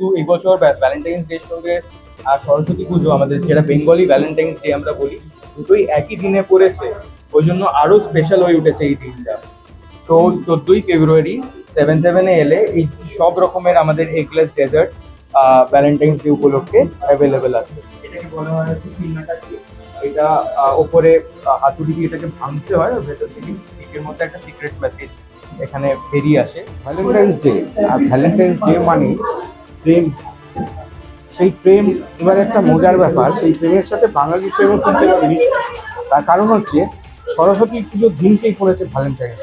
এই বছর Valentine's day সঙ্গে আর সরস্বতী পুজো, আমাদের যেটা বেঙ্গলি ভ্যালেন্টাইন্স ডে আমরা বলি, দুটোই একই দিনে পড়েছে। ওই জন্য আরও স্পেশাল হয়ে উঠেছে এই দিনটা। তো চোদ্দই ফেব্রুয়ারি সেভেন সেভেনে এলে এই সব রকমের আমাদের এগলেস ডেজার্ট ভ্যালেন্টাইন্স ডে উপলক্ষে অ্যাভেলেবেল আছে। এটাকে বলা হয় এটা ওপরে হাতুড়ি দিয়ে এটাকে ভাঙতে হয় ভেতর থেকে কেকের মধ্যে একটা সিক্রেট মেসেজ এখানে বেরিয়ে আসে। ভ্যালেন্টাইন্স ডে আর ভ্যালেন্টাইন্স ডে মানে প্রেম, সেই প্রেম এবার একটা মজার ব্যাপার, সেই প্রেমের সাথে বাঙালি প্রেমও কিন্তু তার কারণ হচ্ছে সরস্বতী পুজোর দিনকেই পড়েছে ভ্যালেন্টাইন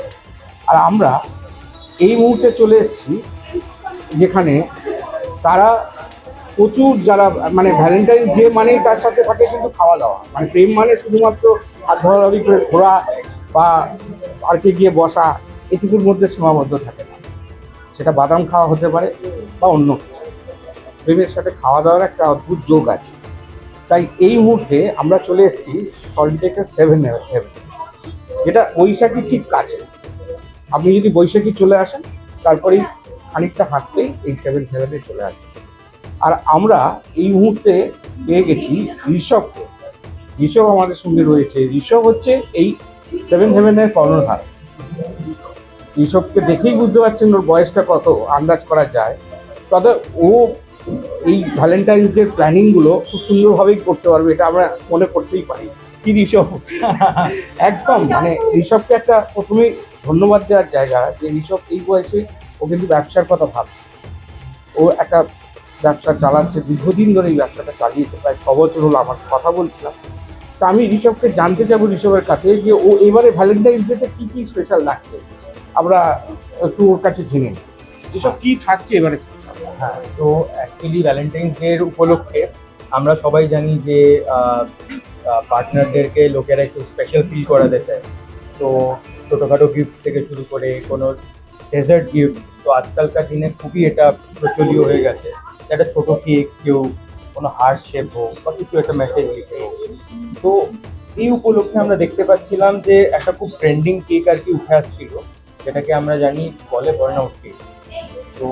আর আমরা এই মুহূর্তে চলে এসেছি যেখানে তারা প্রচুর যারা মানে ভ্যালেন্টাইন ডে মানেই তার সাথে থাকে কিন্তু খাওয়া দাওয়া। মানে প্রেম মানে শুধুমাত্র হাত ধরাধরি করে ঘোরা বা পার্কে গিয়ে বসা, এটুকুর মধ্যে সীমাবদ্ধ থাকে না। সেটা বাদাম খাওয়া হতে পারে বা অন্য কিছু। প্রেমের সাথে খাওয়া দাওয়ার একটা অদ্ভুত যোগ আছে। তাই এই মুহূর্তে আমরা চলে এসেছি সল্টলেকের সেভেন হেভেন যেটা বৈশাখী ঠিক কাছে। আপনি যদি বৈশাখী চলে আসেন, তারপরেই খানিকটা হাঁটতেই এই সেভেন হেভেনে চলে আসেন আর আমরা এই মুহূর্তে পেয়ে গেছি ঋষভকে ঋষভ আমাদের সঙ্গে রয়েছে। ঋষভ হচ্ছে এই সেভেন হেভেনের কর্ণধার। ঋষভকে দেখেই বুঝতে পারছেন ওর বয়সটা কত, আন্দাজ করা যায়। তবে ও এই ভ্যালেন্টাইন্স ডে প্ল্যানিংগুলো খুব সুন্দরভাবেই করতে পারবে এটা আমরা মনে করতেই পারি। কি ঋষভ? একদম মানে ঋষভকে একটা প্রথমেই ধন্যবাদ দেওয়ার জায়গা যে ঋষভ এই বয়সে ও কিন্তু ব্যবসার কথা ভাবছে। ও একটা ব্যবসা চালাচ্ছে দীর্ঘদিন ধরে এই ব্যবসাটা চালিয়েছে প্রায় ছ বছর হলো আমার কথা বলছিলাম। তা আমি ঋষভকে জানতে চাবো ঋষভের কাছে যে ও এবারে ভ্যালেন্টাইন্স ডেতে কী কি স্পেশাল রাখছে আমরা একটু ওর কাছে জেনে নিই। ঋষভ কি থাকছে এবারে? হ্যাঁ তো অ্যাকচুয়ালি ভ্যালেন্টাইন্স ডে এর উপলক্ষে আমরা সবাই জানি যে পার্টনারদেরকে লোকেরা একটু স্পেশাল ফিল করাতে চায়। তো ছোটোখাটো গিফট থেকে শুরু করে কোনো ডেজার্ট গিফট তো আজকালকার দিনে খুবই এটা প্রচলীয় হয়ে গেছে। একটা ছোট কেক কেউ কোনো হার্ট শেপ হোক বা কিছু একটা মেসেজ লিখে হোক। তো এই উপলক্ষে আমরা দেখতে পাচ্ছিলাম যে একটা খুব ট্রেন্ডিং কেক আর কি উঠে আসছিল, যেটাকে আমরা জানি বলে বার্নআউট কেক তো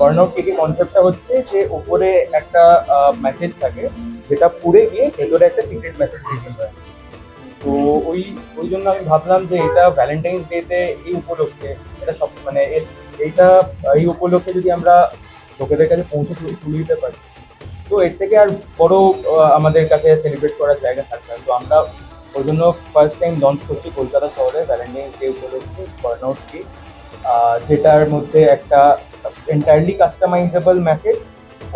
বার্নআউট কেকের কনসেপ্টটা হচ্ছে যে ওপরে একটা মেসেজ থাকে, যেটা পুড়ে গিয়ে ভেতরে একটা সিক্রেট মেসেজ রিভিল হয় তো ওই ওই জন্য আমি ভাবলাম যে এটা ভ্যালেন্টাইন্স ডেতে এই উপলক্ষে এটা সব মানে এইটা, এই উপলক্ষে যদি আমরা লোকেদের কাছে পৌঁছে তুলে দিতে পারি। তো এর থেকে আর বড় আমাদের কাছে সেলিব্রেট করার জায়গা থাকবে তো আমরা ওই জন্য ফার্স্ট টাইম লঞ্চ করছি কলকাতা শহরে ভ্যালেন্টাইন্স ডে উপলক্ষে বার্নআউট কেক যেটার মধ্যে একটা এন্টায়ারলি কাস্টমাইজেবল মেসেজ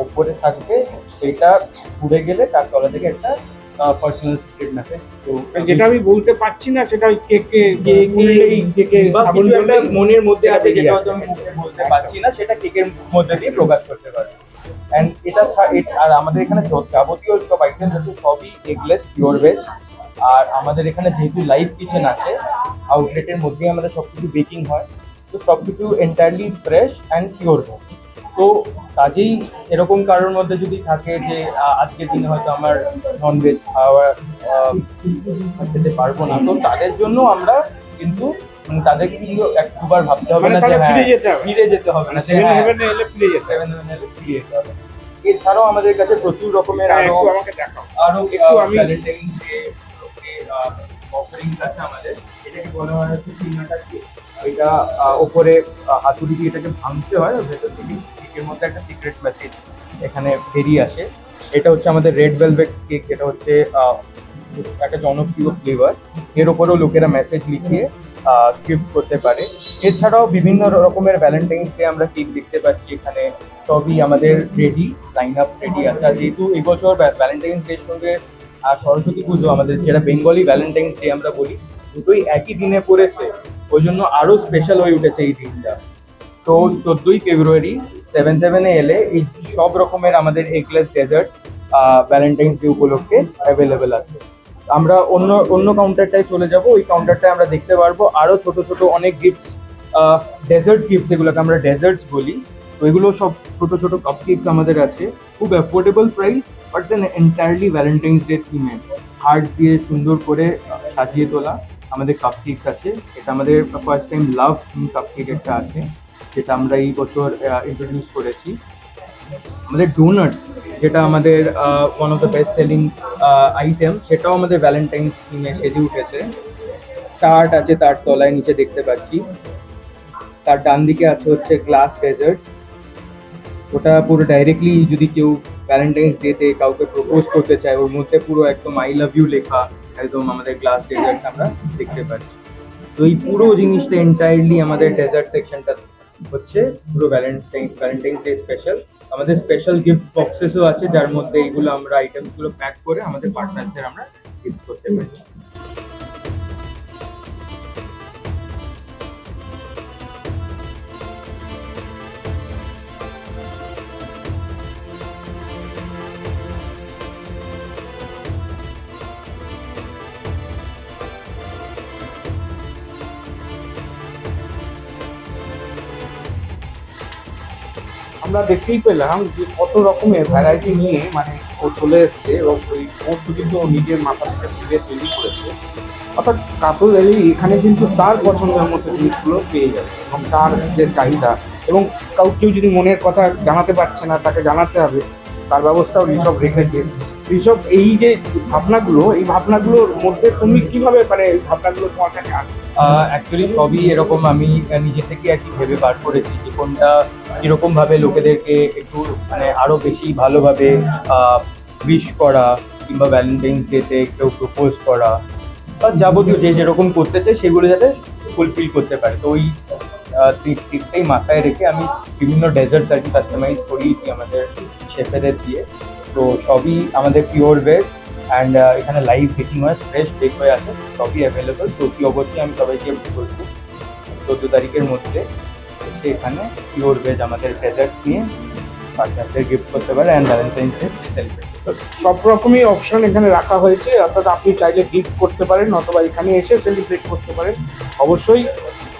ওপরে থাকবে সেটা ঘুরে গেলে তার তলা থেকে একটা পার্সোনাল সিক্রেট মেসেজ তো যেটা আমি বলতে পারছি না সেটা ওই কেকে কেকে মনের মধ্যে আছে যেটা হয়তো আমি মুখে বলতে পারছি না সেটা কেকের মধ্যে দিয়ে প্রকাশ করতে পারবে অ্যান্ড এটা আর আমাদের এখানে যাবতীয় সব আইটেম আছে সবই এগলেস পিওর ভেজ আর আমাদের এখানে যেহেতু লাইভ কিচেন আছে আউটলেটের মধ্যেই আমাদের সব কিছু বেকিং হয়। তো সব কিছু entirely fresh and pure veg তো কাজেই এরকম কারোর মধ্যে যদি থাকে যে আজকের দিনে হয়তো আমার ননভেজ খাওয়া খেতে পারব না তো তাদের জন্য আমরা কিন্তু মানে তাদেরকে কিন্তু এক দুবার ভাবতে হবে মানে না যে হ্যাঁ ফিরে যেতে হবে। হবে না হ্যাঁ, ফিরে যেতে হবে। এছাড়াও আমাদের কাছে প্রচুর রকমের হ্যাঁ, আরও দেখাও আরও একটু আমি- অফারিংস আছে আমাদের এটাকে বলা হয় হচ্ছে এটা ওপরে হাতুড়ি দিয়ে এটাকে ভাঙতে হয় ভেতর থেকে কেকের মধ্যে একটা সিক্রেট মেসেজ এখানে বেরিয়ে আসে। এটা হচ্ছে আমাদের রেড ভেলভেট কেক যেটা হচ্ছে একটা জনপ্রিয় ফ্লেভার এর ওপরেও লোকেরা মেসেজ লিখিয়ে গিফট করতে পারে। এছাড়াও বিভিন্ন রকমের ভ্যালেন্টাইন্স ডে আমরা কেক দেখতে পাচ্ছি এখানে। সবই আমাদের রেডি লাইন আপ রেডি আছে। যেহেতু এবছর বছর ভ্যালেন্টাইন্স ডের সঙ্গে, আর সরস্বতী পুজো, আমাদের যেটা বেঙ্গলি ভ্যালেন্টাইন্স ডে আমরা বলি, দুটোই একই দিনে পড়েছে। ওই জন্য আরও স্পেশাল হয়ে উঠেছে এই দিনটা। তো চোদ্দই ফেব্রুয়ারি সেভেন সেভেনে এলে এই সব রকমের আমাদের এগলেস ডেজার্ট ভ্যালেন্টাইন্স ডে উপলক্ষে অ্যাভেলেবেল আছে। আমরা অন্য অন্য কাউন্টারটায় চলে যাব, ওই কাউন্টারটায় আমরা দেখতে পারব আরও ছোট ছোট অনেক গিফটস ডেজার্ট গিফট যেগুলোকে আমরা ডেজার্টস বলি তো এগুলো সব ছোট ছোট কাপ কেকস আমাদের আছে। খুব affordable price but then entirely Valentine's Day থিমে heart দিয়ে সুন্দর করে সাজিয়ে তোলা। আমাদের কাপ কেকস আছে। এটা আমাদের first time love cupcake একটা আছে, যেটা আমরা এই বছর ইন্ট্রোডিউস করেছি। আমাদের ডোনাটস যেটা আমাদের one of the best selling item সেটাও আমাদের ভ্যালেন্টাইন্স থিমে সেজে উঠেছে। টার্ট আছে, তার তলায় নিচে দেখতে পাচ্ছি। তার ডান দিকে আছে হচ্ছে গ্লাস ডেজার্ট ওটা পুরো ডাইরেক্টলি যদি কেউ ভ্যালেন্টাইন্স ডেতে কাউকে প্রপোজ করতে চায়, ওর মধ্যে পুরো একদম আই লাভ ইউ লেখা একদম আমাদের গ্লাস ডেজার্ট আমরা দেখতে পাচ্ছি। তো এই পুরো জিনিসটা এন্টায়ারলি আমাদের ডেজার্ট সেকশনটা হচ্ছে পুরো ভ্যালেন্টাইন ভ্যালেন্টাইন্স ডে স্পেশাল আমাদের স্পেশাল গিফট বক্সেসও আছে, যার মধ্যে এইগুলো আমরা আইটেমসগুলো প্যাক করে আমাদের পার্টনারদের আমরা গিফট করতে পারি আমরা দেখতেই পেলাম যে কত রকমের ভ্যারাইটি নিয়ে মানে ও চলে এসছে এবং ওই সমস্ত কিন্তু ও নিজের মাথা থেকে ভেবে তৈরি করেছে। অর্থাৎ কাপড় এখানে কিন্তু তার পছন্দের মতো জিনিসগুলো পেয়ে যাবে এবং তার যে চাহিদা এবং কাউ কেউ যদি মনের কথা জানাতে পারছে না, তাকে জানাতে হবে, তার ব্যবস্থাও ঋষভ রেখেছে। ঋষভ, এই যে ভাবনাগুলো, এই ভাবনাগুলোর মধ্যে তুমি কীভাবে মানে এই ভাবনাগুলো তোমার কাছে আসে? অ্যাকচুয়ালি সবই এরকম আমি নিজে থেকে আর কি ভেবে বার করেছি যে কোনটা কীরকম ভাবে লোকেদেরকে একটু মানে আরও বেশি ভালোভাবে উইশ করা কিংবা ভ্যালেন্টাইন্স ডেতে কেউ প্রপোজ করা বা যাবতীয় যে যেরকম করতে চাই সেগুলো যাতে ফুলফিল করতে পারে। তো ওই টিপটাই মাথায় রেখে আমি বিভিন্ন ডেজার্টস আর কি কাস্টমাইজ করিয়েছি আমাদের শেফেদের দিয়ে। তো সবই আমাদের পিওর ভেজ অ্যান্ড এখানে লাইভ বেকিং হয় ফ্রেশ বেক হয়ে আছে সবই অ্যাভেলেবল তো অতি অবশ্যই আমি সবাইকে বলব, চোদ্দ তারিখের মধ্যে এসে এখানে পিওর ভেজ আমাদের ডেজার্টস নিয়ে পার্টনারদের গিফট করতে পারে অ্যান্ড ভ্যালেন্টাইন্স ডে সেলিব্রেট সব রকমই অপশন এখানে রাখা হয়েছে, অর্থাৎ আপনি চাইলে গিফট করতে পারেন অথবা এখানে এসে সেলিব্রেট করতে পারেন। অবশ্যই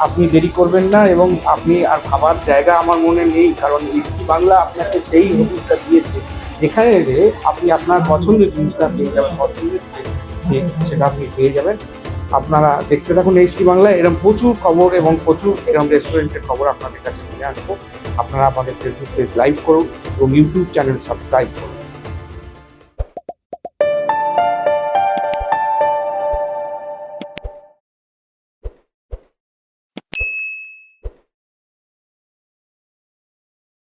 আপনি দেরি করবেন না এবং আপনি আর খাবার জায়গা আমার মনে নেই, কারণ ইস্টি বাংলা আপনাকে সেই হবিসটা দিয়েছে। যেখানে যে আপনি আপনার পছন্দের জিনিসটা পেয়ে যাবেন, পছন্দের সেটা আপনি পেয়ে যাবেন। আপনারা দেখতে থাকুন এইচটি বাংলায় এরকম প্রচুর খবর এবং প্রচুর এরকম রেস্টুরেন্টের খবর আপনাদের কাছে নিয়ে আসব। আপনারা আমাদের ফেসবুক পেজ লাইভ করুন এবং ইউটিউব চ্যানেল সাবস্ক্রাইব করুন।